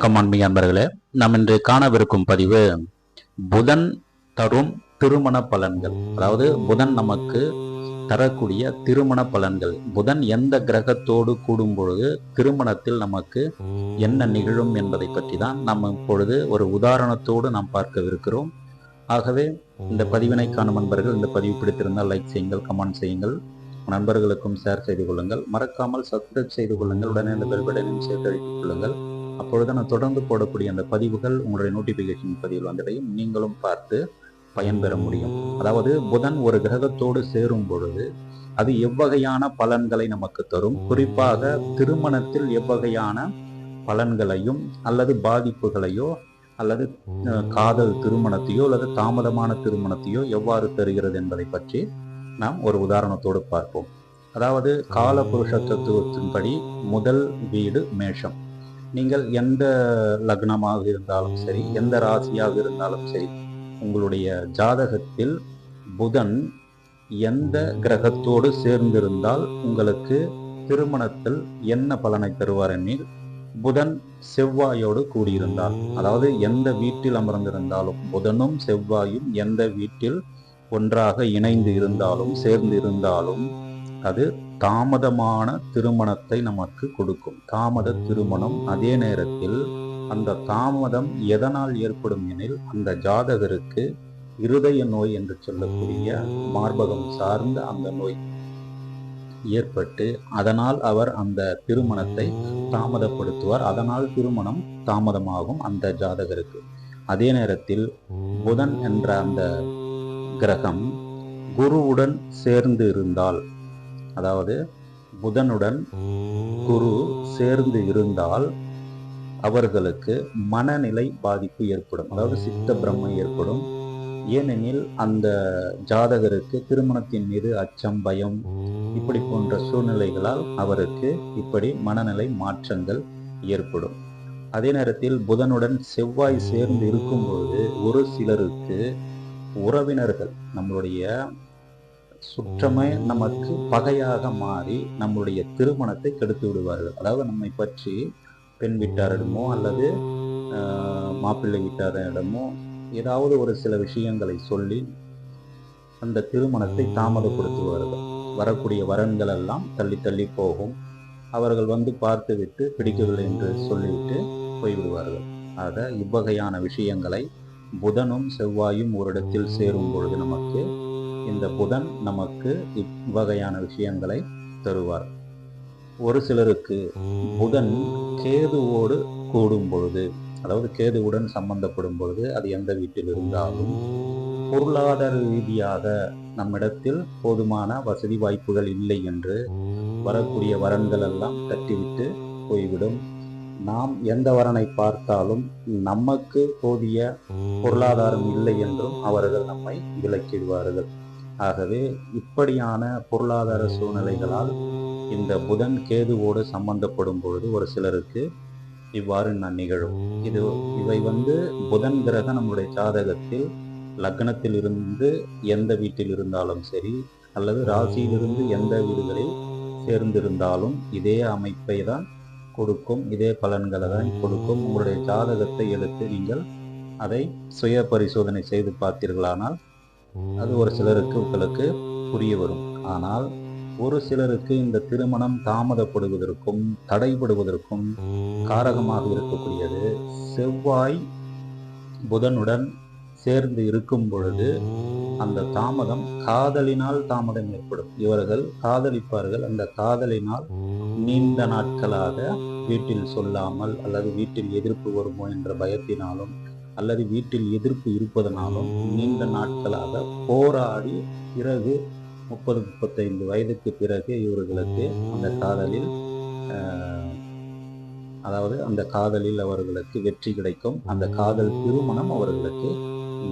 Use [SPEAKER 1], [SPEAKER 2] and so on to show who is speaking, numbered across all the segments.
[SPEAKER 1] வணக்கம் அன்பிய அன்பர்களே. நாம் இன்று காணவிருக்கும் பதிவு புதன் தரும் திருமண பலன்கள். அதாவது புதன் நமக்கு தரக்கூடிய திருமண பலன்கள். புதன் எந்த கிரகத்தோடு கூடும் பொழுது திருமணத்தில் நமக்கு என்ன நிகழும் என்பதை பற்றி தான் நாம் இப்பொழுது ஒரு உதாரணத்தோடு நாம் பார்க்கவிருக்கிறோம். ஆகவே இந்த பதிவினை காணும் நண்பர்கள் இந்த பதிவு பிடித்திருந்தால் லைக் செய்யுங்கள் கமெண்ட் செய்யுங்கள். நண்பர்களுக்கும் ஷேர் செய்து கொள்ளுங்கள். மறக்காமல் சப்ஸ்கிரைப் செய்து கொள்ளுங்கள். உடனே இந்த பெல் பட்டனையும் சேர்த்து கொள்ளுங்கள். அப்பொழுது நான் தொடர்ந்து போடக்கூடிய அந்த பதிவுகள் உங்களுடைய நோட்டிபிகேஷன் பதிவில் வந்தடையும் நீங்களும் பார்த்து பயன்பெற முடியும். அதாவது புதன் ஒரு கிரகத்தோடு சேரும் பொழுது அது எவ்வகையான பலன்களை நமக்கு தரும்? குறிப்பாக திருமணத்தில் எவ்வகையான பலன்களையும் அல்லது பாதிப்புகளையோ அல்லது அஹ், காதல் திருமணத்தையோ அல்லது தாமதமான திருமணத்தையோ எவ்வாறு தருகிறது என்பதை பற்றி நாம் ஒரு உதாரணத்தோடு பார்ப்போம். அதாவது கால புருஷத்துவத்தின்படி முதல் வீடு மேஷம். நீங்கள் எந்த லக்னமாக இருந்தாலும் சரி எந்த ராசியாக இருந்தாலும் சரி உங்களுடைய ஜாதகத்தில் புதன் எந்த கிரகத்தோடு சேர்ந்திருந்தால் உங்களுக்கு திருமணத்தில் என்ன பலனை தருவார் எனில் புதன் செவ்வாயோடு கூடியிருந்தால் அதாவது எந்த வீட்டில் அமர்ந்திருந்தாலும் புதனும் செவ்வாயும் எந்த வீட்டில் ஒன்றாக இணைந்து இருந்தாலும் சேர்ந்து இருந்தாலும் அது தாமதமான திருமணத்தை நமக்கு கொடுக்கும். தாமத திருமணம் அதே நேரத்தில் அந்த தாமதம் எதனால் ஏற்படும் எனில் அந்த ஜாதகருக்கு இருதய நோய் என்று சொல்லக்கூடிய மார்பகம் சார்ந்த அந்த நோய் ஏற்பட்டு அதனால் அவர் அந்த திருமணத்தை தாமதப்படுத்துவார். அதனால் திருமணம் தாமதமாகும் அந்த ஜாதகருக்கு. அதே நேரத்தில் புதன் என்ற அந்த கிரகம் குருவுடன் சேர்ந்து இருந்தால் அதாவது புதனுடன் குரு சேர்ந்து இருந்தால் அவர்களுக்கு மனநிலை பாதிப்பு ஏற்படும். அதாவது சித்த பிரம்மை ஏற்படும். ஏனெனில் அந்த ஜாதகருக்கு திருமணத்தின் மீது அச்சம் பயம் இப்படி போன்ற சூழ்நிலைகளால் அவருக்கு இப்படி மனநிலை மாற்றங்கள் ஏற்படும். அதே நேரத்தில் புதனுடன் செவ்வாய் சேர்ந்து இருக்கும் பொழுது ஒரு சிலருக்கு உறவினர்கள் நம்மளுடைய சுற்றமே நமக்கு பகையாக மாறி நம்முடைய திருமணத்தை கெடுத்து விடுவார்கள். அதாவது நம்மை பற்றி பெண் வீட்டாரிடமோ அல்லது ஆஹ், மாப்பிள்ளை வீட்டாரிடமோ ஏதாவது ஒரு சில விஷயங்களை சொல்லி அந்த திருமணத்தை தாமதப்படுத்துவார்கள். வரக்கூடிய வரன்கள் எல்லாம் தள்ளி தள்ளி போகும். அவர்கள் வந்து பார்த்துவிட்டு பிடிக்கவில்லை என்று சொல்லிவிட்டு போய்விடுவார்கள். ஆக இவ்வகையான விஷயங்களை புதனும் செவ்வாயும் ஒரு இடத்தில் சேரும் பொழுது நமக்கு இந்த புதன் நமக்கு இவ்வகையான விஷயங்களை தருவார். ஒரு சிலருக்கு புதன் கேதுவோடு கூடும் பொழுது அதாவது கேதுவுடன் சம்பந்தப்படும் பொழுது அது எந்த வீட்டில் இருந்தாலும் பொருளாதார ரீதியாக நம்மிடத்தில் போதுமான வசதி வாய்ப்புகள் இல்லை என்று வரக்கூடிய வரன்கள் எல்லாம் தட்டிவிட்டு போய்விடும். நாம் எந்த வரனை பார்த்தாலும் நமக்கு போதிய பொருளாதாரம் இல்லை என்றும் அவர்கள் நம்மை விலக்கிடுவார்கள் ஆகவே இப்படியான பொருளாதார சூழ்நிலைகளால் இந்த புதன் கேதுவோடு சம்பந்தப்படும் பொழுது ஒரு சிலருக்கு இவ்வாறு நான் நிகழும். இது இவை வந்து புதன் கிரகம் நம்முடைய ஜாதகத்தில் லக்னத்தில் இருந்து எந்த வீட்டில் இருந்தாலும் சரி அல்லது ராசியிலிருந்து எந்த வீடுகளில் சேர்ந்திருந்தாலும் இதே அமைப்பை தான் கொடுக்கும் இதே பலன்களை தான் கொடுக்கும். உங்களுடைய ஜாதகத்தை எடுத்து நீங்கள் அதை சுய பரிசோதனை செய்து பார்த்தீர்களானால் அது ஒரு சிலருக்கு உங்களுக்கு புரிய வரும். ஆனால் ஒரு சிலருக்கு இந்த திருமணம் தாமதப்படுவதற்கும் தடைபடுவதற்கும் காரகமாக இருக்கக்கூடியது. செவ்வாய் புதனுடன் சேர்ந்து இருக்கும் பொழுது அந்த தாமதம் காதலினால் தாமதம் ஏற்படும். இவர்கள் காதலிப்பார்கள். அந்த காதலினால் நீண்ட நாட்களாக வீட்டில் சொல்லாமல் அல்லது வீட்டில் எதிர்ப்பு வருமோ என்ற பயத்தினாலும் அல்லது வீட்டில் எதிர்ப்பு இருப்பதனாலும் நீண்ட நாட்களாக போராடி பிறகு முப்பது முப்பத்தைந்து வயதுக்கு பிறகு இவர்களுக்கு அந்த காதலில் அதாவது அந்த காதலில் அவர்களுக்கு வெற்றி கிடைக்கும். அந்த காதல் திருமணம் அவர்களுக்கு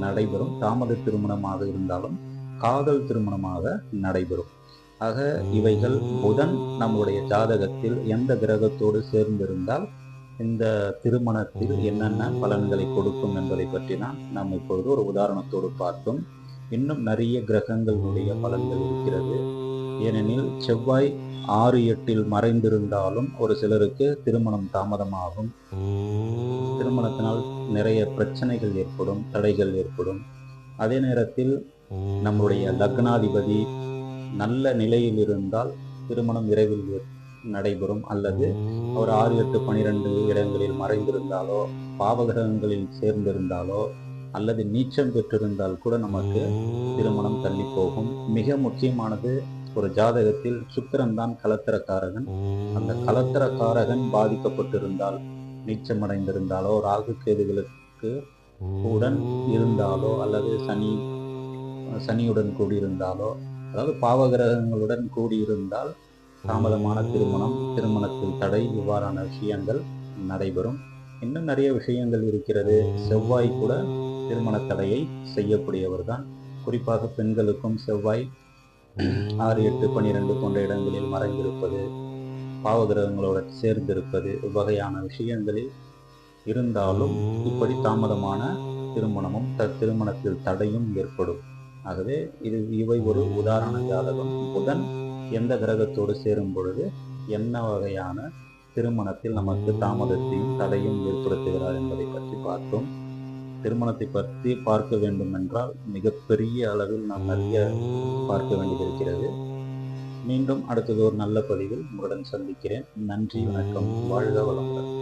[SPEAKER 1] நடைபெறும். தாமத திருமணமாக இருந்தாலும் காதல் திருமணமாக நடைபெறும். ஆக இவைகள் புதன் நம்முடைய ஜாதகத்தில் எந்த கிரகத்தோடு சேர்ந்திருந்தால் இந்த திருமணத்தில் என்னென்ன பலன்களை கொடுக்கும் என்பதை பற்றி தான் நாம் இப்பொழுது ஒரு உதாரணத்தோடு பார்த்தோம். இன்னும் நிறைய கிரகங்களுடைய பலன்கள் இருக்கிறது. ஏனெனில் செவ்வாய் ஆறு எட்டில் மறைந்திருந்தாலும் ஒரு சிலருக்கு திருமணம் தாமதமாகும். திருமணத்தினால் நிறைய பிரச்சனைகள் ஏற்படும் தடைகள் ஏற்படும். அதே நேரத்தில் நம்முடைய லக்னாதிபதி நல்ல நிலையில் இருந்தால் திருமணம் விரைவில் ஏற்- நடைபெறும் அல்லது அவர் ஆறு எட்டு பனிரெண்டு இடங்களில் மறைந்திருந்தாலோ பாவகிரகங்களில் சேர்ந்திருந்தாலோ அல்லது நீச்சம் பெற்றிருந்தால் கூட நமக்கு திருமணம் தள்ளி போகும் மிக முக்கியமானது ஒரு ஜாதகத்தில் சுக்கிரன் தான் கலத்திரக்காரகன். அந்த கலத்திரக்காரகன் பாதிக்கப்பட்டிருந்தால் நீச்சமடைந்திருந்தாலோ ராகு கேதுகளுக்கு உடன் இருந்தாலோ அல்லது சனி சனியுடன் கூடியிருந்தாலோ அதாவது பாவகிரகங்களுடன் கூடியிருந்தால் தாமதமான திருமணம் திருமணத்தில் தடை இவ்வாறான விஷயங்கள் நடைபெறும். இன்னும் நிறைய விஷயங்கள் இருக்கிறது. செவ்வாய் கூட திருமண தடையை செய்யக்கூடியவர் தான். குறிப்பாக பெண்களுக்கும் செவ்வாய் ஆறு எட்டு பன்னிரெண்டு போன்ற இடங்களில் மறைந்திருப்பது பாவகிரகங்களோட சேர்ந்திருப்பது இவ்வகையான விஷயங்களில் இருந்தாலும் இப்படி தாமதமான திருமணமும் த திருமணத்தில் தடையும் ஏற்படும். ஆகவே இது இவை ஒரு உதாரண ஜாதகம். புதன் எந்த கிரகத்தோடு சேரும் பொழுது என்ன வகையான திருமணத்தில் நமக்கு தாமதத்தையும் தடையும் ஏற்படுத்துகிறார் என்பதை பற்றி பார்த்தோம். திருமணத்தை பற்றி பார்க்க வேண்டும் என்றால் மிகப்பெரிய அளவில் நாம் நிறைய பார்க்க வேண்டியிருக்கிறது மீண்டும் அடுத்தது ஒரு நல்ல பதிவில் உங்களுடன் சந்திக்கிறேன். நன்றி வணக்கம். வாழ்க வளமுடன்.